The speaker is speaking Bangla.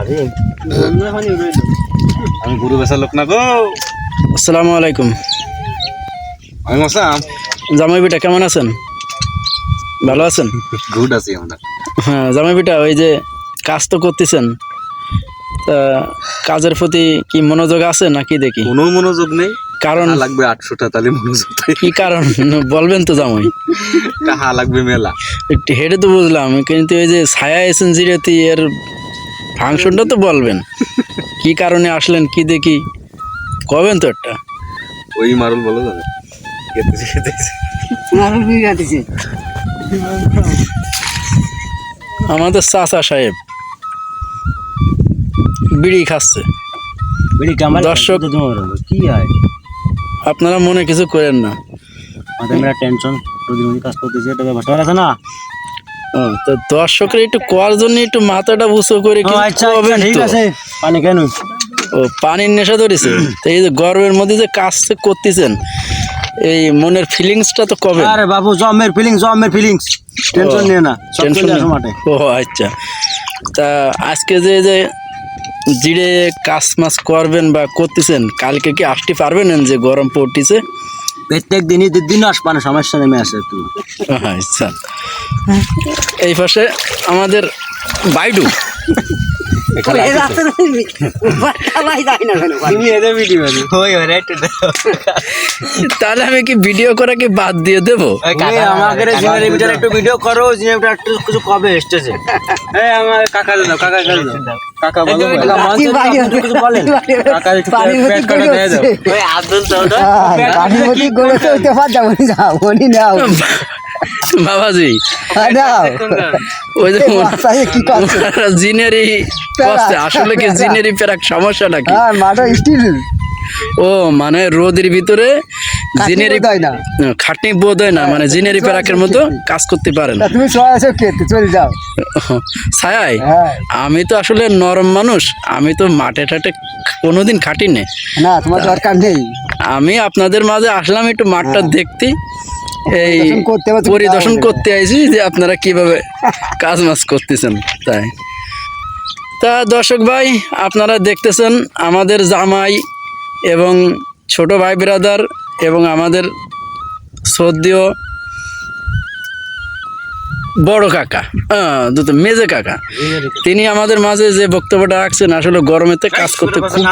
আমি গরু বেচার লোক না গো। আসসালামু আলাইকুম। আমি মশাম জামাই বিটা কেমন আছেন? ভালো আছেন? গুড আছি আমরা। হ্যাঁ জামাই বিটা ওই যে কাজ তো করতেছেন। তা কাজের প্রতি কি মনোযোগ আছে নাকি দেখি? কোনো মনোযোগ নেই। কারণ লাগবে আটশোটা তাহলে মনোযোগ কি কারণ? বলবেন তো জামাই। কাহা লাগবে মেলা। একটু হেঁটে তো বুঝলাম কিন্তু এই যে ছায়া এসেন জিরাতি এর ফাংশনটা তো বলবেন। কি কারণে আসলেন কি দেখি? কবেন তো একটা? ওই মারুল বলো যাবে আমাদের চাচা সাহেব বিড়ি খাচ্ছে। দর্শক- কি হয়? আপনারা মনে কিছু করেন না। মাথায় মেরা টেনশন প্রতিদিন কাজ করতেছে এটা ব্যাপারটা আছে না? তো দর্শকের একটু কোয়ার জন্য একটু মাথাটা উঁচু করে আচ্ছা আচ্ছা, ঠিক আছে। পানি কেন ও পানির নেশা ধরেছে? তো এই যে গরমের মধ্যে যে কাজ করতেছেন এই মনের ফিলিংসটা তো কবে? আরে বাবু জমের ফিলিংস জমের ফিলিংস টেনশন নিয়ে না টেনশন মাঠে। ও আচ্ছা। তা আজকে যে যে জিরে কাজ মাছ করবেন বা করতেছেন কালকে কি আসতে পারবেন যে গরম পড়তেছে? প্রত্যেক দিনই দিন আসবা না সমস্যা নেমে আসে তুমি আচ্ছা। এই পাশে আমাদের বাইডু। তুমি এদের ভিডিও ওই ওরে একটু তাহলে আমি কি ভিডিও করা কি বাদ দিয়ে দেবো? আমাদের জিনের ভিতরে একটু ভিডিও করো একটু কিছু কবে এসেছে। এই আমার কাকা দাও কাকা দাও। কাকা বলো। কাকা মঞ্চে আপনি কিছু বলেন। কাকা একটু পেট কাটা দাও ওই আব্দুল চৌধুরী পানির মধ্যে গড়ে তো উঠতে পারতাম উনি উনি নাও। বাবাজি। হ্যাঁ, ওই যে জিনেরই আসলে কি জিনেরই পেরাক সমস্যা নাকি? হ্যাঁ স্টিল ও মানে রোদের ভিতরে খাটনি বোধ হয় না। মানে জিনেরি পেরাকের মতো কাজ করতে পারেন তুমি চলে যাও। ছায় হ্যাঁ। আমি তো আসলে নরম মানুষ আমি তো মাঠে টাটে কোনোদিন খাটি নে না তোমার দরকার নেই। আমি আপনাদের মাঝে আসলাম একটু মাঠটা দেখতে। এই পরিদর্শন করতে আইছি যে আপনারা কীভাবে কাজ মাছ করতেছেন তাই। তা দর্শক ভাই আপনারা দেখতেছেন আমাদের জামাই এবং ছোট ভাই ব্রাদার এবং আমাদের সদ্য বড় কাকা হ্যাঁ দুটো মেজে কাকা। তিনি আমাদের মাঝে যে বক্তব্যটা রাখছেন আসলে গরমেতে কাজ করতে খুব